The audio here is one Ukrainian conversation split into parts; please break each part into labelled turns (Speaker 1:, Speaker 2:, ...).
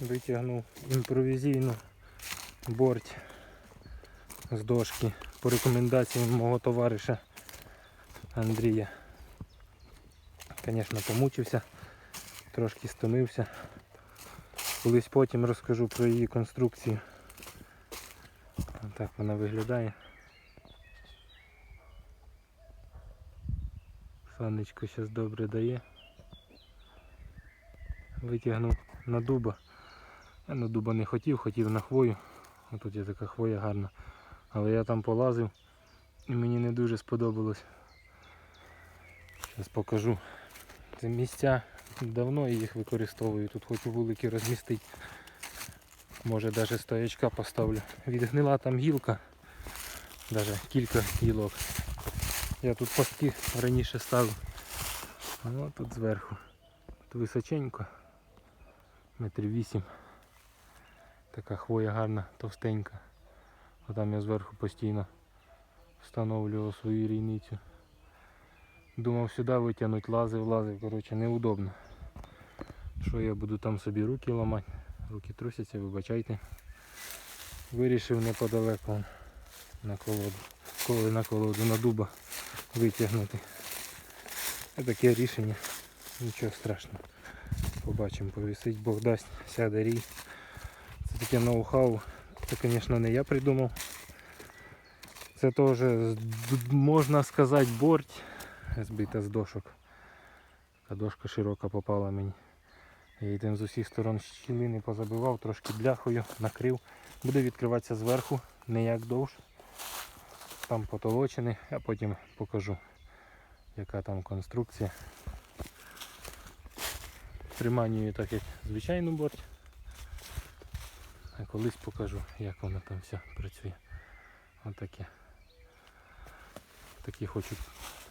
Speaker 1: Витягнув імпровізійну борть з дошки по рекомендаціям мого товариша Андрія. Звісно, помучився, трошки стомився. Колись потім розкажу про її конструкцію. Так вона виглядає. Сонечко зараз добре дає. Витягнув на дуба. Я на дуба не хотів, хотів на хвою. Отут є така хвоя гарна. Але я там полазив і мені не дуже сподобалось. Зараз покажу. Це місця давно я їх використовую. Тут хочу вулики розмістити. Може навіть стоячка поставлю. Відгнила там гілка. Навіть кілька гілок. Я тут пастки раніше ставив. А тут зверху. Тут височенько. Метрів вісім. Така хвоя гарна, товстенька. А там я зверху постійно встановлював свою рійницю. Думав сюди витягнути, лазив, лазив, коротше, неудобно. Що я буду там собі руки ламати? Руки трусяться, вибачайте. Вирішив неподалеку на колоду. Коли на колоду на дуба витягнути. Таке рішення. Нічого страшного. Побачимо, повісить, Бог дасть, сяде рій. Таке ноу-хау. Це, звісно, не я придумав. Це теж можна сказати борть збита з дошок. Та дошка широка попала мені. Я її з усіх сторон щілини позабивав, трошки бляхою, накрив. Буде відкриватися зверху, не як довж. Там потолочений, а потім покажу, яка там конструкція. Приманюю так як звичайну борть. А колись покажу, як вона там вся працює. Отаке. Такі хочу,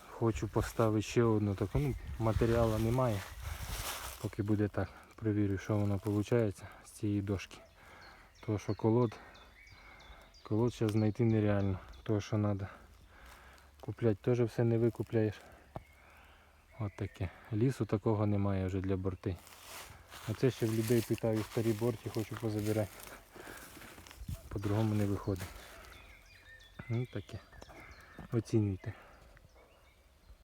Speaker 1: хочу поставити ще одну таку. Ну, матеріалу немає. Поки буде так. Провірю, що воно виходить з цієї дошки. Тому що колод, колод зараз знайти нереально. То, що треба. Купляти теж все не викупляєш. От таке. Лісу такого немає вже для борти. Оце ще в людей питаю старі борті, хочу позабирати. По-другому не виходить. Ну таке. Оцінюйте.